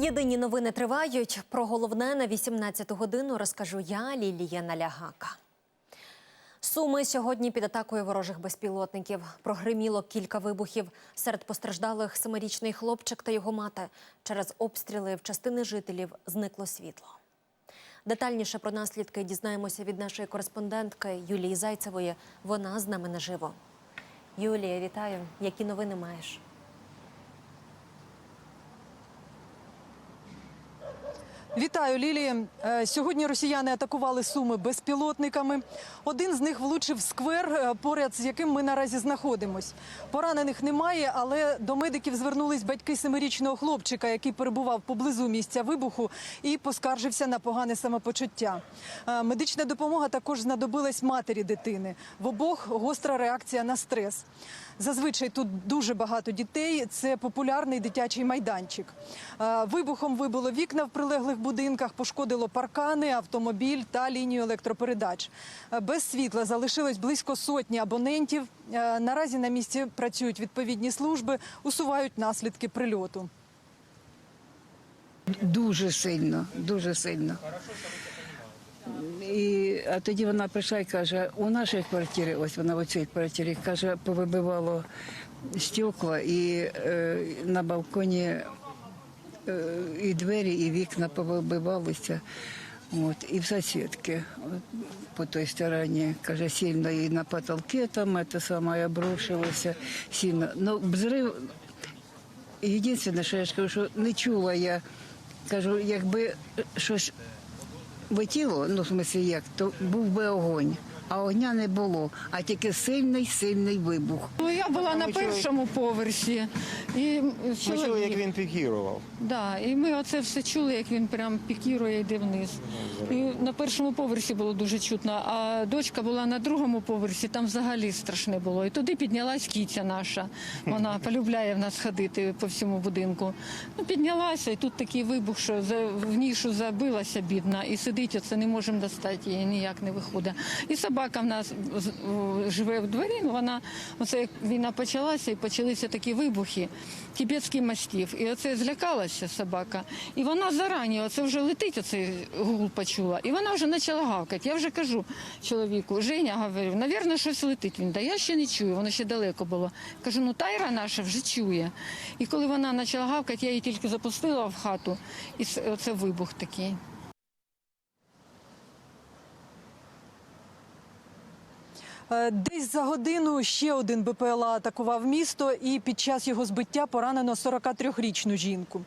Єдині новини тривають. Про головне на 18 годину розкажу я, Лілія Налягака. Суми сьогодні під атакою ворожих безпілотників. Прогриміло кілька вибухів. Серед постраждалих семирічний хлопчик та його мати. Через обстріли в частини жителів зникло світло. Детальніше про наслідки дізнаємося від нашої кореспондентки Юлії Зайцевої. Вона з нами наживо. Юлія, вітаю. Які новини маєш? Вітаю, Лілія. Е, Сьогодні росіяни атакували суми безпілотниками. Один з них влучив сквер, е, поряд з яким ми наразі знаходимось. Поранених немає, але до медиків звернулись батьки семирічного хлопчика, який перебував поблизу місця вибуху і поскаржився на погане самопочуття. Е, Медична допомога також знадобилась матері дитини. В обох гостра реакція на стрес. Зазвичай тут дуже багато дітей. Це популярний дитячий майданчик. Е, Вибухом вибило вікна в прилеглих будинках, пошкодило паркани, автомобіль та лінію електропередач. Е, Без світла залишилось близько сотні абонентів. Е, Наразі на місці працюють відповідні служби, усувають наслідки прильоту. Дуже сильно, дуже сильно. І, а тоді вона прийшла і каже, у нашій квартирі, ось вона в цій квартирі, каже, повибивало стекла і е, на балконі е, і двері, і вікна повибивалися. От, і в сусідки по той стороні, каже, сильно і на потолки там це саме обрушилося сильно. Ну, взрив, єдине, що я ж кажу, що не чула я, кажу, якби щось летіло, ну, в смислі як, то був би огонь. А огня не було, а тільки сильний, сильний вибух. Ну, я була на першому поверсі, і Ми чули, як чоловік. він пікірував. Да, і ми оце все чули, як він прям пікірує йде вниз. І на першому поверсі було дуже чутно, а дочка була на другому поверсі, там взагалі страшне було. І туди піднялась кіця наша. Вона полюбляє в нас ходити по всьому будинку. Ну, піднялася, і тут такий вибух, що за, в нішу забилася бідна, і сидить, оце не можемо достати, її ніяк не виходить. І собака в нас живе в дворі, вона, оце як війна почалася, і почалися такі вибухи, тібетський мастів. І оце злякалася собака. І вона зарані, оце вже летить, оцей гул почула. І вона вже почала гавкати. Я вже кажу чоловіку, Женя, говорю, навірно, щось летить. Він, да я ще не чую, воно ще далеко було. Кажу, ну тайра наша вже чує. І коли вона почала гавкати, я її тільки запустила в хату, і оце вибух такий. Десь за годину ще один БПЛА атакував місто, і під час його збиття поранено 43-річну жінку.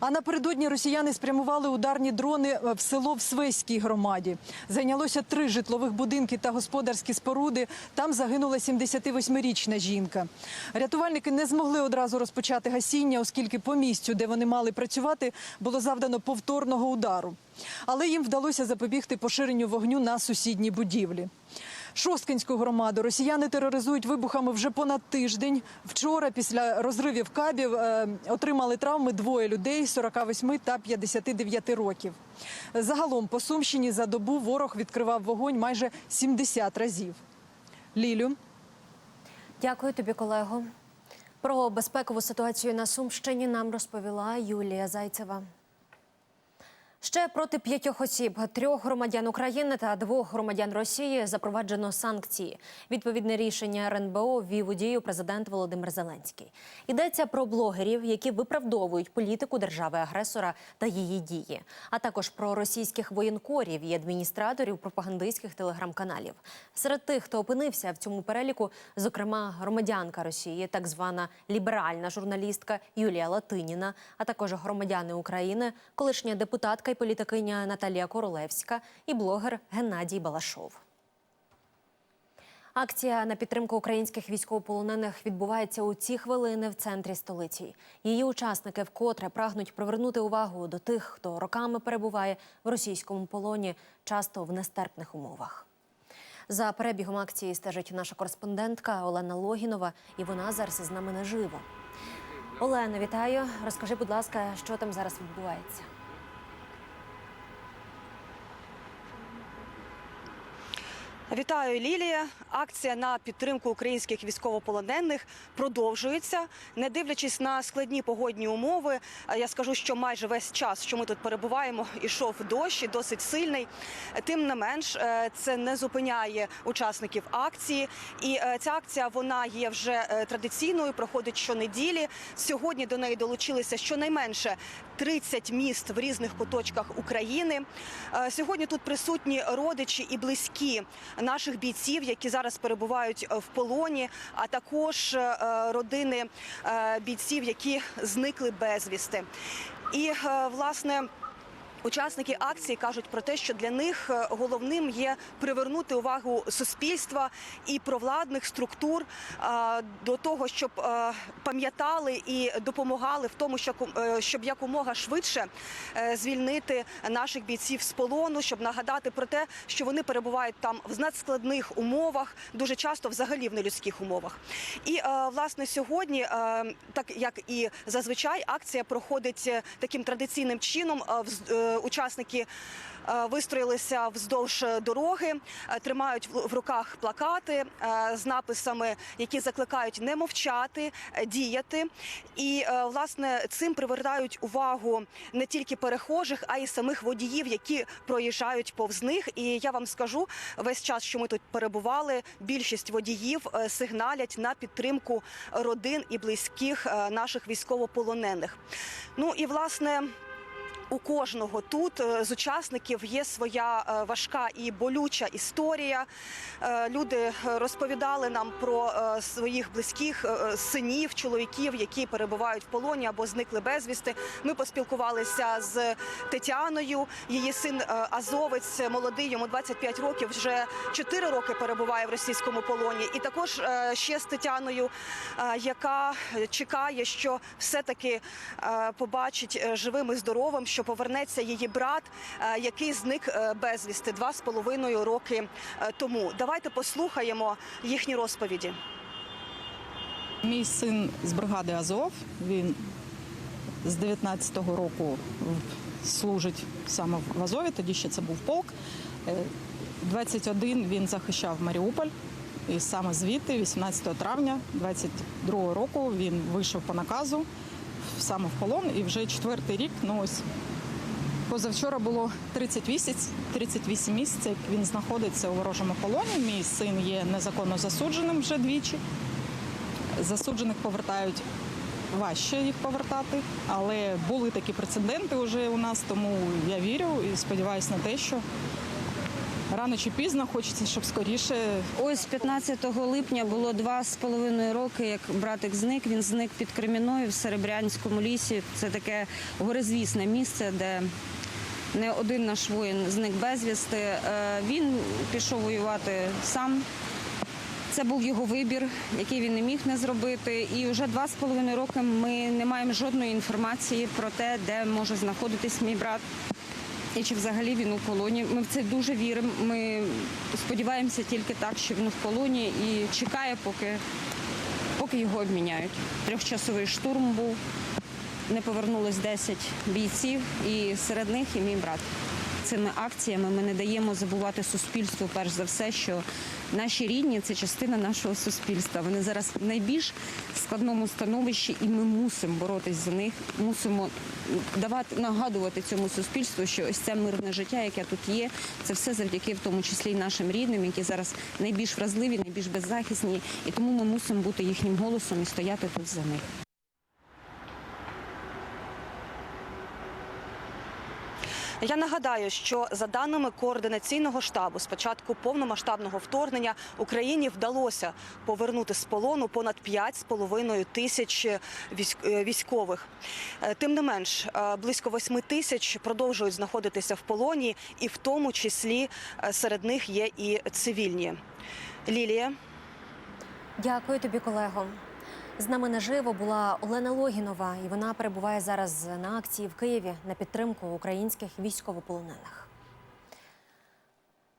А напередодні росіяни спрямували ударні дрони е, в село в Свеській громаді. Зайнялося три житлових будинки та господарські споруди. Там загинула 78-річна жінка. Рятувальники не змогли одразу розпочати гасіння, оскільки по місцю, де вони мали працювати, було завдано повторного удару. Але їм вдалося запобігти поширенню вогню на сусідні будівлі. Шосткинську громаду росіяни тероризують вибухами вже понад тиждень. Вчора, після розривів кабів, е, отримали травми двоє людей 48 та 59 років. Загалом по Сумщині за добу ворог відкривав вогонь майже 70 разів. Лілю. Дякую тобі, колего. Про безпекову ситуацію на Сумщині нам розповіла Юлія Зайцева. Ще проти п'ятьох осіб, трьох громадян України та двох громадян Росії запроваджено санкції. Відповідне рішення РНБО ввів у дію президент Володимир Зеленський. Йдеться про блогерів, які виправдовують політику держави-агресора та її дії, а також про російських воєнкорів і адміністраторів пропагандистських телеграм-каналів. Серед тих, хто опинився в цьому переліку, зокрема громадянка Росії, так звана ліберальна журналістка Юлія Латиніна, а також громадяни України, колишня депутатка політикиня Наталія Королевська і блогер Геннадій Балашов. Акція на підтримку українських військовополонених відбувається у ці хвилини в центрі столиці. Її учасники вкотре прагнуть привернути увагу до тих, хто роками перебуває в російському полоні, часто в нестерпних умовах. За перебігом акції стежить наша кореспондентка Олена Логінова, і вона зараз з нами наживо. Олена, вітаю. Розкажи, будь ласка, що там зараз відбувається. Вітаю, Лілія. Акція на підтримку українських військовополонених продовжується. Не дивлячись на складні погодні умови, е, я скажу, що майже весь час, що ми тут перебуваємо, ішов дощ і досить сильний. Тим не менш, е, це не зупиняє учасників акції. І е, ця акція вона є вже традиційною, проходить щонеділі. Сьогодні до неї долучилися щонайменше 30 міст в різних куточках України. Е, Сьогодні тут присутні родичі і близькі наших бійців, які зараз перебувають е, в полоні, а також е, родини бійців, які зникли безвісти. І власне. Учасники акції кажуть про те, що для них е, головним є привернути увагу суспільства і провладних структур е, до того, щоб е, пам'ятали і допомагали в тому, щоб, якомога швидше звільнити наших бійців з полону, щоб нагадати про те, що вони перебувають там в надскладних умовах, дуже часто взагалі в нелюдських умовах. І власне сьогодні, так як і зазвичай, акція проходить таким традиційним чином. Учасники е, вистроїлися вздовж дороги, е, тримають в руках плакати е, з написами, які закликають не мовчати, діяти. І власне цим привертають увагу не тільки перехожих, а й самих водіїв, які проїжджають повз них. І я вам скажу, весь час, що ми тут перебували, більшість водіїв сигналять на підтримку родин і близьких наших військовополонених. Ну і власне. У кожного тут е, з учасників є своя е, важка і болюча історія. Е, Люди розповідали нам про своїх близьких синів, чоловіків, які перебувають в полоні або зникли безвісти. Ми поспілкувалися з Тетяною. Її син Азовець, молодий, йому 25 років, вже 4 роки перебуває в російському полоні. І також ще з Тетяною, яка чекає, що все-таки е, побачить живим і здоровим, що повернеться її брат, е, який зник е, безвісти два з половиною роки е, тому. Давайте послухаємо їхні розповіді. Мій син з бригади Азов. Він з 19-го року служить саме в Азові, тоді ще це був полк. Е, 21 він захищав Маріуполь. І саме звідти, 18 травня 22 року, він вийшов по наказу саме в полон. І вже четвертий рік, ну ось позавчора було 30 місяць, 38 місяців, він знаходиться у ворожому полоні. Мій син є незаконно засудженим вже двічі. Засуджених повертають важче їх повертати, але були такі прецеденти вже у нас, тому я вірю і сподіваюся на те, що рано чи пізно хочеться, щоб скоріше Ось 15 липня було два з половиною роки, як братик зник. Він зник під Креміною в Серебрянському лісі. Це таке горизвісне місце, де не один наш воїн зник безвісти. Е, Він пішов воювати сам. Це був його вибір, який він не міг не зробити. І вже два з половиною роки ми не маємо жодної інформації про те, де може знаходитись мій брат. І чи взагалі він у полоні? Ми в це дуже віримо. Ми сподіваємося тільки так, що він в полоні і чекає, поки, поки його обміняють. Трьохчасовий штурм був, не повернулось 10 бійців, і серед них і мій брат. Цими акціями ми не даємо забувати суспільству, перш за все, що наші рідні це частина нашого суспільства. Вони зараз в найбільш складному становищі, і ми мусимо боротись за них, мусимо давати нагадувати цьому суспільству, що ось це мирне життя, яке тут є, це все завдяки в тому числі й нашим рідним, які зараз найбільш вразливі, найбільш беззахисні, і тому ми мусимо бути їхнім голосом і стояти тут за них. Я нагадаю, що за даними координаційного штабу, з початку повномасштабного вторгнення Україні вдалося повернути з полону понад 5,5 тисяч військ- е, військових. Е, Тим не менш, е, близько 8 тисяч продовжують знаходитися в полоні, і в тому числі е, серед них є і цивільні. Лілія. Дякую тобі, колего. З нами наживо була Олена Логінова, і вона перебуває зараз на акції в Києві на підтримку українських військовополонених.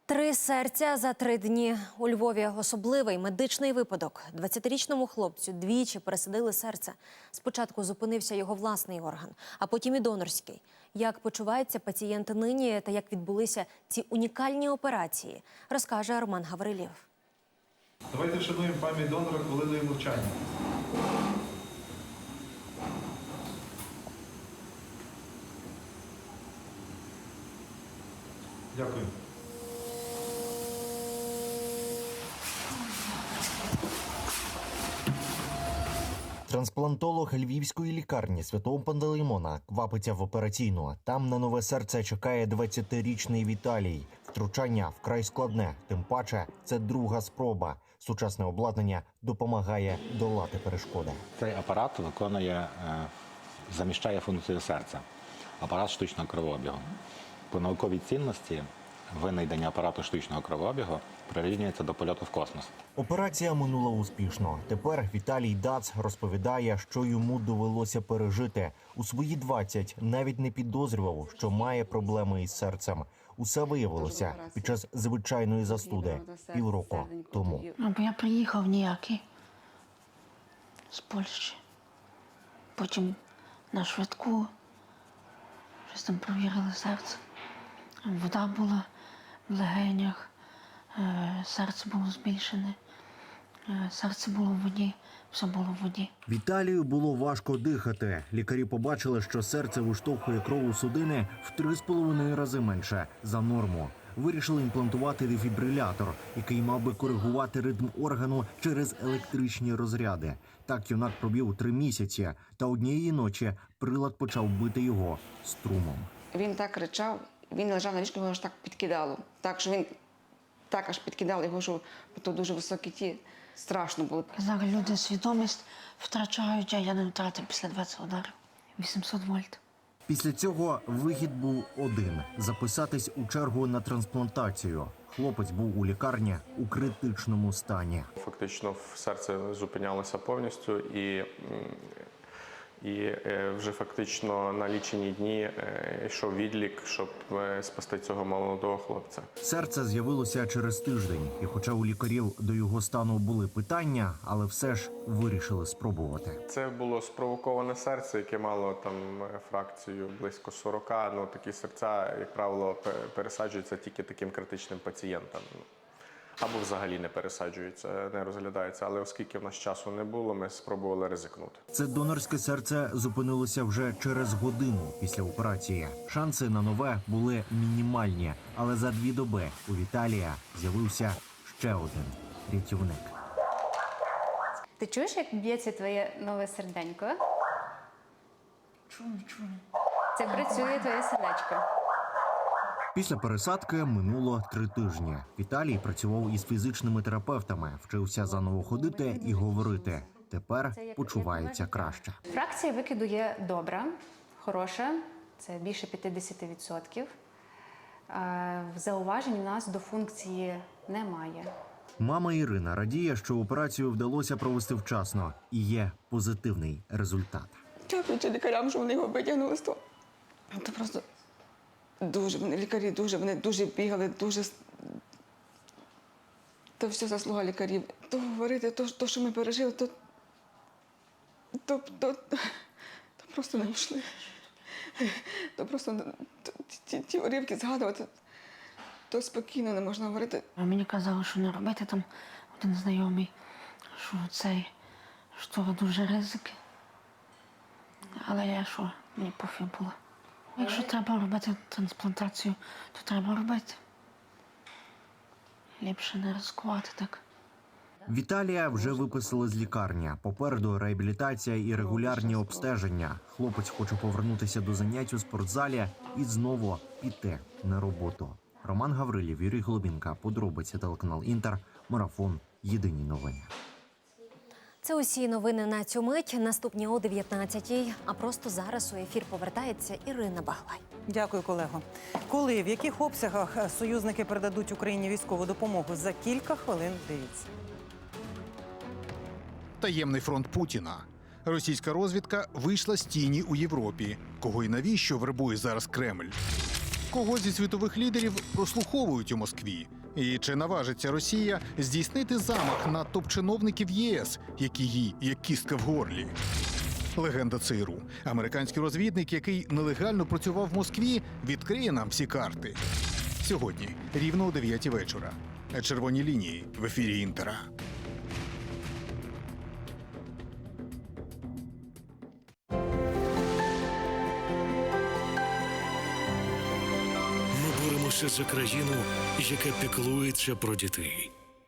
Три серця за три дні у Львові. Особливий медичний випадок. 20-річному хлопцю двічі пересадили серце. Спочатку зупинився його власний орган, а потім і донорський. Як почувається пацієнт нині та як відбулися ці унікальні операції, розкаже Роман Гаврилів. Давайте вшануємо пам'ять донора хвилиною мовчання. Дякую. Трансплантолог львівської лікарні святого Пантелеймона квапиться в операційну. Там на нове серце чекає 20-річний Віталій. Втручання вкрай складне, тим паче це друга спроба. Сучасне обладнання допомагає долати перешкоди. Цей апарат виконує, е, заміщає функцію серця, апарат штучного кровообігу. По науковій цінності винайдення апарату штучного кровообігу прирівнюється до польоту в космос. Операція минула успішно. Тепер Віталій Дац розповідає, що йому довелося пережити. У свої 20 навіть не підозрював, що має проблеми із серцем. Усе виявилося під час звичайної застуди півроку тому. Бо я приїхав ніякий з Польщі. Потім на швидку щось там провірили серце. Вода була в легенях, е, серце було збільшене, е, серце було в воді, все було в воді. Віталію було важко дихати. Лікарі побачили, що серце виштовхує кров у судини в три з половиною рази менше за норму. Вирішили імплантувати дефібрилятор, який мав би коригувати ритм органу через електричні розряди. Так юнак пробів три місяці, та однієї ночі прилад почав бити його струмом. Він так кричав, він лежав на ліжку, його аж так підкидало. Так, що він так аж підкидало його, що то дуже високі ті. Страшно було. Зараз люди свідомість втрачають, а я не втратив після 20 ударів. 800 вольт. Після цього вихід був один: записатись у чергу на трансплантацію. Хлопець був у лікарні у критичному стані. Фактично серце зупинялося повністю і, і е, вже фактично на лічені дні е, йшов відлік, щоб е, спасти цього молодого хлопця. Серце з'явилося через тиждень, і хоча у лікарів до його стану були питання, але все ж вирішили спробувати. Це було спровоковане серце, яке мало там фракцію близько 40. Ну такі серця, як правило, пе- пересаджуються тільки таким критичним пацієнтам. Або взагалі не пересаджуються, не розглядаються. Але оскільки в нас часу не було, ми спробували ризикнути. Це донорське серце зупинилося вже через годину після операції. Шанси на нове були мінімальні, але за дві доби у Віталія з'явився ще один рятівник. Ти чуєш, як б'ється твоє нове серденько? Чую, чую. Це працює твоє сердечко. Після пересадки минуло три тижні. Віталій працював із фізичними терапевтами, вчився заново ходити і говорити. Тепер почувається краще. Фракція викиду є добра, хороша, це більше 50%. Е, Зауважень у нас до функції немає. Мама Ірина радіє, що операцію вдалося провести вчасно, і є позитивний результат. Дякуючи лікарям, що вони його витягнули з того. То просто дуже вони лікарі, дуже вони дуже бігали, дуже. То все заслуга лікарів. То говорити, то, то що ми пережили, то. То, то, то просто не йшли. То просто то, ті, ті уривки згадувати, то спокійно не можна говорити. А мені казали, що не робити там один знайомий, що цей, що дуже ризики. Але я що, мені пофіг було. Якщо треба робити трансплантацію, то треба робити. Ліпше не ризикувати так. Віталія вже виписали з лікарні. Попереду реабілітація і регулярні обстеження. Хлопець хоче повернутися до занять у спортзалі і знову піти на роботу. Роман Гаврилів, Юрій Голубінка, подробиці телеканал Інтер, марафон. Єдині новини. Це усі новини на цю мить. Наступні о 19-й. А просто зараз у ефір повертається Ірина Баглай. Дякую, колего. Коли в яких обсягах союзники передадуть Україні військову допомогу за кілька хвилин? Дивіться. Таємний фронт Путіна. Російська розвідка вийшла з тіні у Європі. Кого і навіщо вербує зараз Кремль? Кого зі світових лідерів прослуховують у Москві? І чи наважиться Росія здійснити замах на топ-чиновників ЄС, які їй як кістка в горлі? Легенда ЦРУ. Американський розвідник, який нелегально працював в Москві, відкриє нам всі карти. Сьогодні, рівно о 9 вечора. Червоні лінії в ефірі Інтера. Ми за країну, яка піклується про дітей.